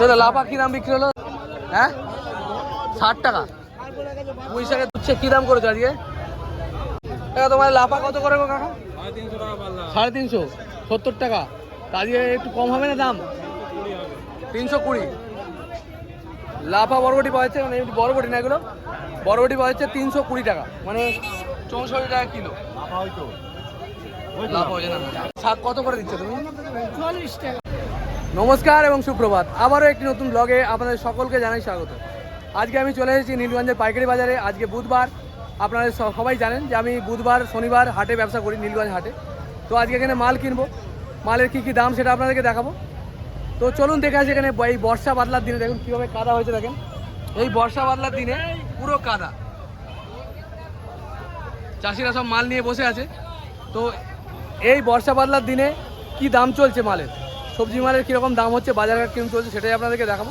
দাদা লাফা কি দাম বিক্রি হলো? হ্যাঁ? ষাট টাকা। পুঁই শাকের উচ্ছে কি দাম করেছ আজকে? কাকা তোমার লাফা কত করে গো কাকা? সাড়ে তিনশো সত্তর টাকা। আজকে একটু কম হবে না দাম? তিনশো কুড়ি। লাফা বরবটি পাওয়া যাচ্ছে মানে এমনি বরবটি না এগুলো? বরবটি পাওয়া যাচ্ছে তিনশো কুড়ি টাকা। মানে চৌষট্টি টাকা কিলো। লাফা হয়েছে না? শাক কত করে দিচ্ছে তুমি? নমস্কার এবং সুপ্রভাত। আবারও একটি নতুন ব্লগে আপনাদের সকলকে জানাই স্বাগত। আজকে আমি চলে এসেছি নীলগঞ্জের পাইকারি বাজারে। আজকে বুধবার। আপনারা সবাই জানেন যে আমি বুধবার, শনিবার হাটে ব্যবসা করি নীলগঞ্জ হাটে। তো আজকে এখানে মাল কিনবো। মালের কী কী দাম সেটা আপনাদেরকে দেখাবো। তো চলুন দেখে আসি এখানে এই বর্ষা বাদলার দিনে দেখুন কীভাবে কাদা হয়েছে দেখেন। এই বর্ষা বাদলার দিনে পুরো কাদা। চাষিরা সব মাল নিয়ে বসে আছে। তো এই বর্ষা বাদলার দিনে কি দাম চলছে মালের? সবজি মালের কীরকম দাম হচ্ছে বাজারঘাট কীরকম চলছে সেটাই আপনাদেরকে দেখাবো।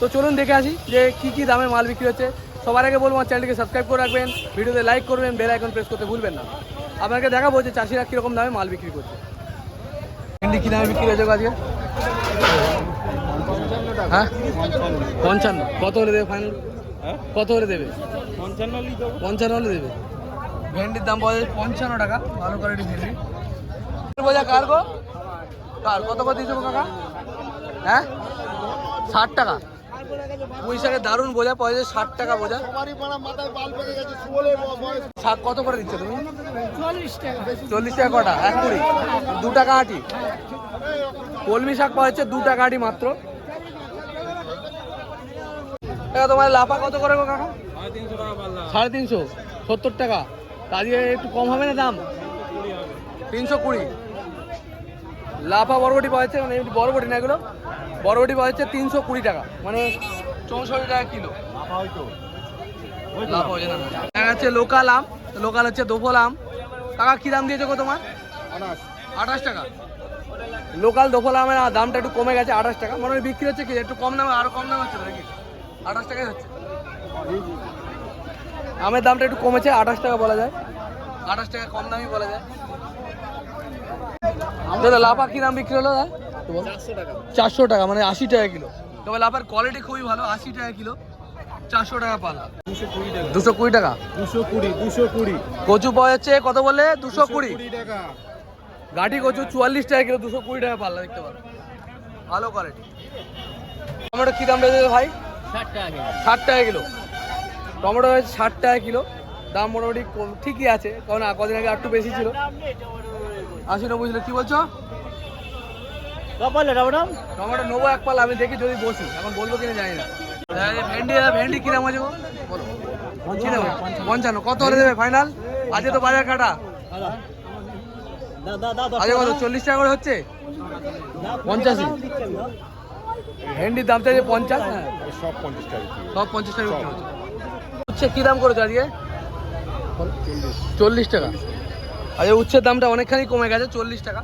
তো চলুন দেখে আসি যে কি কি দামে মাল বিক্রি হচ্ছে। সবার আগে বলব আমার চ্যানেলটিকে সাবস্ক্রাইব করে রাখবেন ভিডিওতে লাইক করবেন বেল আইকন প্রেস করতে ভুলবেন না। আপনাকে দেখাবো যে চাষিরা কীরকম দামে মাল বিক্রি করছে। ভেন্ডি কী দামে বিক্রি হয়েছে আজকে? হ্যাঁ? পঞ্চান্ন। কত হলে দেবে ফাইনাল কত হলে দেবে? পঞ্চান্ন হলে দেবে। ভেন্ডির দাম পাওয়া যায় পঞ্চান্ন টাকা ভালো কোয়ালিটি ভেন্ডি। বোঝা কার গো? কার কত করে দিয়েছ কাকা? হ্যাঁ? ষাট টাকা। পুঁই শাকের দারুণ বোঝা পাওয়া ষাট টাকা বোঝা শাক কত করে দিচ্ছ তুমি? চল্লিশ টাকা কটা? এক কুড়ি। দু টাকা আটি। কলমি শাক পাওয়া যাচ্ছে দু টাকা আটি মাত্র। তোমার লাফা কত করে গো কাকা? সাড়ে তিনশো। সত্তর টাকা। আজকে একটু কম হবে না দাম? তিনশো কুড়ি। লাফা বরবটি পাওয়া যাচ্ছে মানে বরবটি না এগুলো। বরবটি পাওয়া যাচ্ছে তিনশো কুড়ি টাকা মানে চৌষট্টি টাকা কিলো। লাফা হয়েছে দেখা যাচ্ছে লোকাল আম লোকাল হচ্ছে দোফল আম। টাকা কী দাম দিয়েছে গো তোমার? আঠাশ টাকা। লোকাল দোফল আমের দামটা একটু কমে গেছে আঠাশ টাকা। মনে হয় বিক্রি হচ্ছে কি একটু কম দামে আরও কম দাম হচ্ছে নাকি? আঠাশ টাকাই হচ্ছে। আমের দামটা একটু কমেছে আঠাশ টাকা বলা যায়। আঠাশ টাকা কম দামই বলা যায়। দাদা লাফা কি দাম বিক্রি হলো চারশো টাকা। মানে আশি টাকা কিলো। তবে লাফার কোয়ালিটি খুবই ভালো আশি টাকা কিলো। চারশো টাকা দুশো কুড়ি টাকা? দুশো কুড়ি দুশো কুড়ি। কচু পাওয়া যাচ্ছে কত বলে দুশো কুড়ি। টাকা। গাঠি কচু চুয়াল্লিশ টাকা কিলো দুশো কুড়ি টাকা পাল্লা দেখতে পারো। ভালো কোয়ালিটি টমেটো কী দাম রয়েছে ভাই? ষাট টাকা কিলো। টমেটো হয়েছে ষাট টাকা কিলো। দাম মোটামুটি ঠিকই আছে কারণ কদিন আগে আর একটু বেশি ছিল। আশি নব্বই ছিল কী বলছো? টমেটো নেব এক পাল্লা আমি দেখি যদি বসি। এখন বলব কিনা জানি না। ভেন্ডি ভেন্ডি কিনা মাঝে বলো। দাম? পঞ্চান্ন। কত হলে দেবে ফাইনাল আজকে তো বাজার কাটা। আজকে কত চল্লিশ টাকা করে হচ্ছে? পঞ্চাশি ভেন্ডির দাম চাইছে পঞ্চাশ হ্যাঁ। সব পঞ্চাশ টাকা সব পঞ্চাশ টাকা হচ্ছে। কী দাম করেছ আজকে? চল্লিশ টাকা। আজকে উচ্ছের দামটা অনেকখানি কমে গেছে চল্লিশ টাকা।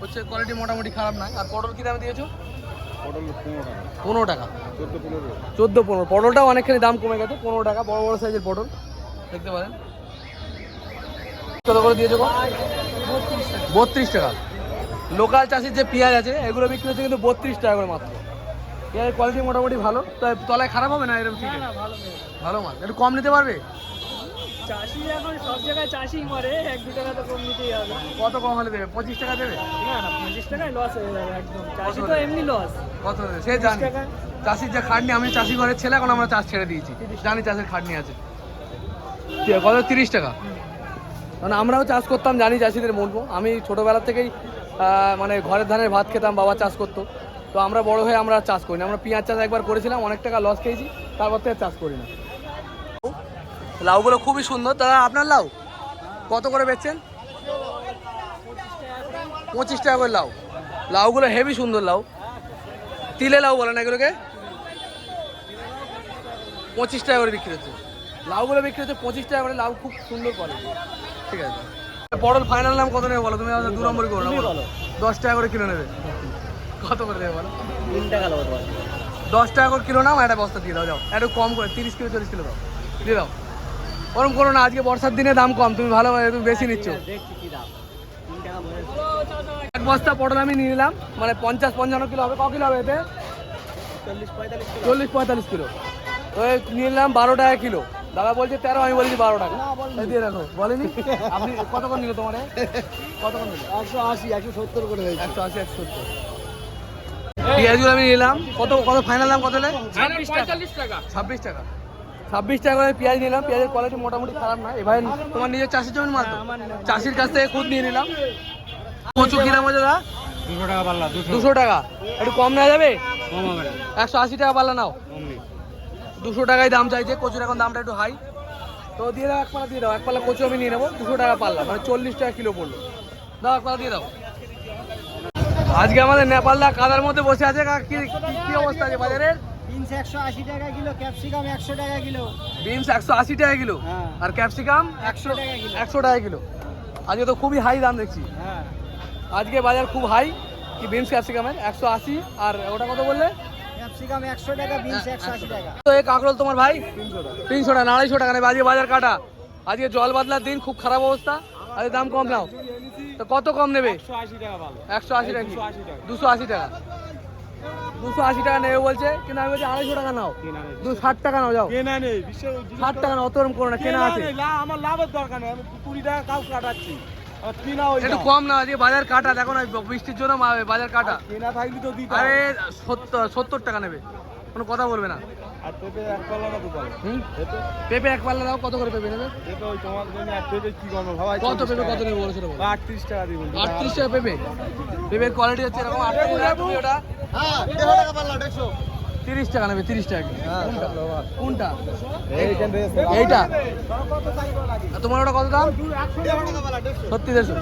হচ্ছে কোয়ালিটি মোটামুটি খারাপ নয় আর পটল কী দামে দিয়েছ? পটল পনেরো টাকা। চোদ্দ পনেরো চোদ্দ পনেরো। পটলটাও অনেকখানি দাম কমে গেছে পনেরো টাকা বড় বড় সাইজের পটল। দেখতে পারেন। কত করে দিয়েছ? বত্রিশ টাকা। লোকাল চাষির যে পেঁয়াজ আছে এগুলো বিক্রি হচ্ছে কিন্তু বত্রিশ টাকা করে মাত্র। পেঁয়াজের কোয়ালিটি মোটামুটি ভালো। তো তলায় খারাপ হবে না এরকম? ঠিক ভালো মাল। একটু কম নিতে পারবে? চাষি এখন সব জায়গায় চাষি মরে এক দু টাকা তো কম নিতেই হবে। কত কম হলে দেবে? পঁচিশ টাকা দেবে? না না পঁচিশ টাকায় লস হয়ে যাবে একদম। চাষি তো এমনি লস কত দেবে সে জানি। চাষির যে খাটনি আমি চাষি ঘরের ছেলে এখন আমরা চাষ ছেড়ে দিয়েছি। জানি চাষের খাটনি আছে। কত? তিরিশ টাকা। মানে আমরাও চাষ করতাম জানি চাষিদের মরবো। আমি ছোটোবেলা থেকেই মানে ঘরের ধানের ভাত খেতাম বাবা চাষ করতো। তো আমরা বড় হয়ে আমরা চাষ করি না আমরা পেঁয়াজ চাষ একবার করেছিলাম অনেক টাকা লস খেয়েছি। তারপর থেকে চাষ করি না। লাউগুলো খুবই সুন্দর। দাদা আপনার লাউ? কত করে বেচছেন? পঁচিশ টাকা করে লাউ। লাউগুলো হেভি সুন্দর লাউ। তিলে লাউ বলে না এগুলোকে? পঁচিশ টাকা করে বিক্রি হচ্ছে। লাউগুলো বিক্রি হচ্ছে পঁচিশ টাকা করে লাউ খুব সুন্দর কোয়ালিটি ঠিক আছে। পটল ফাইনাল নাম কত নেবে বলো? তুমি দু নম্বরই করো না দশ টাকা করে কিলো নেবে। কত করে দেবে বলো? তিন টাকা দশ টাকা করে কিলো নাও একটা বস্তা দিয়ে দাও যাও। একটু কম করে তিরিশ কিলো চল্লিশ কিলো দাও। দিয়ে দাও। ওরকম করো না আজকে বর্ষার দিনে দাম কম তুমি ভালো তুমি বেশি নিচ্ছ। দেখছি কি দাম তিন টাকা বলে এক বস্তা পটল আমি নিয়ে নিলাম মানে পঞ্চাশ পঞ্চান্ন কিলো হবে ক কিলো হবে এতে? চল্লিশ পঁয়তাল্লিশ কিলো। ওই নিয়ে নিলাম বারো টাকা কিলো। দাদা বলছে তেরো আমি বলছি বারো টাকা। দিয়ে রাখো। বলেনি? আপনি কত করে নিল তোমার? কতক্ষণ নিল? একশো আশি একশো সত্তর করে একশো আশি একশো সত্তর। পেঁয়াজগুলো আমি নিলাম। কত কত ফাইনাল দাম কত পঁয়তাল্লিশ টাকা। ছাব্বিশ টাকা। ছাব্বিশ টাকা করে পেঁয়াজ নিলাম পেঁয়াজের কোয়ালিটি মোটামুটি খারাপ না। এবার তোমার নিজের চাষির জমি মাল চাষির কাছ থেকে খুদ নিয়ে নিলাম। কচু কিরাম হচ্ছে দাদা? দুশো টাকা পাল্লা দুশো। টাকা। একটু কম নেওয়া যাবে? একশো আশি টাকা পাল্লা নাও। দুশো টাকায় দাম চাইছে কচুর এখন দামটা একটু হাই তো দিয়ে দাও এক পাল্লা দিয়ে দাও। এক পাল্লা কচু আমি নিয়ে নেব দুশো টাকা পাল্লা মানে চল্লিশ টাকা কিলো পড়ল। দাও এক পাল্লা দিয়ে দাও। আজকে আমাদের নেপালদা কাদার মধ্যে বসে আছে কা- কি কি- কি অবস্থা আছে বাজারের? বিনস একশো আশি টাকা কিলো ক্যাপসিকাম একশো টাকা কিলো। বিনস একশো আশি টাকা কিলো? হ্যাঁ। আর ক্যাপসিকাম একশো টাকা কিলো। একশো টাকা কিলো। আজকে তো খুবই হাই দাম দেখছি। হ্যাঁ। আজকে বাজার খুব হাই কি বিনস ক্যাপসিকামের? একশো আশি আর ওটা কত বললে? ক্যাপসিকাম একশো টাকা বিনস একশো আশি টাকা। তো এই কাঁকরোল তোমার ভাই? তিনশো টাকা। না আড়াইশো টাকা নেবে আজকে বাজার কাটা। আজকে জল বাদলার দিন খুব খারাপ অবস্থা। আজকে দাম কম নাও। তো কত কম নেবে? একশো আশি টাকা পাল্লা একশো আশি টাকা 280 টাকা। দুশো আশি টাকা। দুশো আশি টাকা নেবে বলছে কিন্তু আমি বলছি আড়াইশো টাকা নাও। কেনা নেই। দু ষাট টাকা নাও যাও। কেনা নেই ষাট টাকা নাও অত রকম করো না কেনা আছে। আমার লাভের দরকার নেই আমি কুড়ি টাকা কাউ কাটাচ্ছি। একটু কম না আজকে বাজার কাটা দেখো না বৃষ্টির জন্য মা- বাজার কাটা। কেনা থাকলে তো দিতে আরে সত্তর টাকা নেবে। কোনো কথা বলবে না। আর পেঁপে এক পাল্লা না দু পাল্লা? পেঁপে? এক পাল্লা দাও কত করে পেঁপে নেবে? পেঁপে ওই তোমার জন্য আর পেঁপে কি করব ভাবাই কত পেঁপে কত নেবে টাকা দিবেন আটত্রিশ টাকা পেঁপে? পেঁপের কোয়ালিটি হচ্ছে এরকম টাকা ওটা। হ্যাঁ তিরিশ টাকা নেবে তিরিশ টাকা কোনটা? থেকে এইটা তোমার ওটা কত দাম? সত্যি দেড়শো।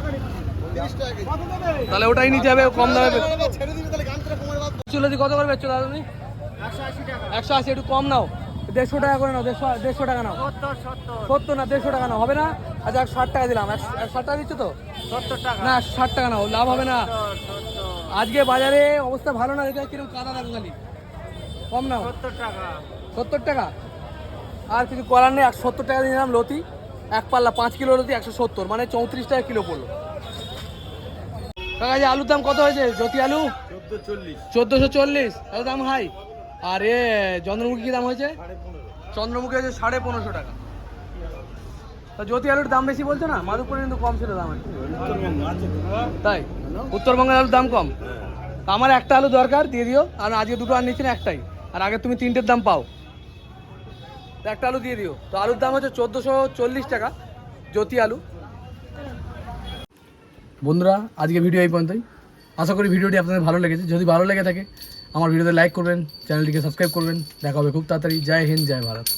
তাহলে ওটাই নিতে হবে কম দামে ছেড়ে দিবি তাহলে গান করে কমার বাদ। চলো দি কত করে বেচছো দাদা তুমি? একশো আশি একটু কম নাও। দেড়শো টাকা করে নাও দেড়শো দেড়শো টাকা নাও। সত্তর না দেড়শো টাকা নাও হবে না? আচ্ছা একশো ষাট টাকা দিলাম। একশো ষাট টাকা দিচ্ছ তো? সত্তর টাকা। না ষাট টাকা নাও লাভ হবে না। আজকে বাজারে অবস্থা ভালো না দেখে কীরকম কাদা দেখো কম না সত্তর টাকা। সত্তর টাকা? আর কিছু করার নেই একশো সত্তর টাকা দিয়ে নিলাম লতি। এক পাল্লা পাঁচ কিলো লতি একশো সত্তর মানে চৌত্রিশ টাকা কিলো পড়ল। কাকা যে আলুর দাম কত হয়েছে? জ্যোতি আলু? চোদ্দোশো চল্লিশ এত দাম হাই। আর এ চন্দ্রমুখী কি দাম হয়েছে? চন্দ্রমুখী হয়েছে সাড়ে পনেরোশো টাকা। তা জ্যোতি আলুর দাম বেশি বলছো না? মাধবপুরে কিন্তু কম ছিল দাম তাই? উত্তরবঙ্গের আলুর দাম কম? তা আমার একটা আলু দরকার দিয়ে দিও। আর আজকে দুটো আর নিচ্ছি না একটাই। আর আগে তুমি তিনটের দাম পাও। একটা আলু দিয়ে দিও। তো আলুর দাম হচ্ছে চোদ্দোশো চল্লিশ টাকা জ্যোতি আলু। বন্ধুরা আজকে ভিডিও এই পর্যন্তই। আশা করি ভিডিওটি আপনাদের ভালো লেগেছে। যদি ভালো লেগে থাকে আমার ভিডিওতে লাইক করবেন চ্যানেলটিকে সাবস্ক্রাইব করবেন। দেখা হবে খুব তাড়াতাড়ি। জয় হিন্দ জয় ভারত।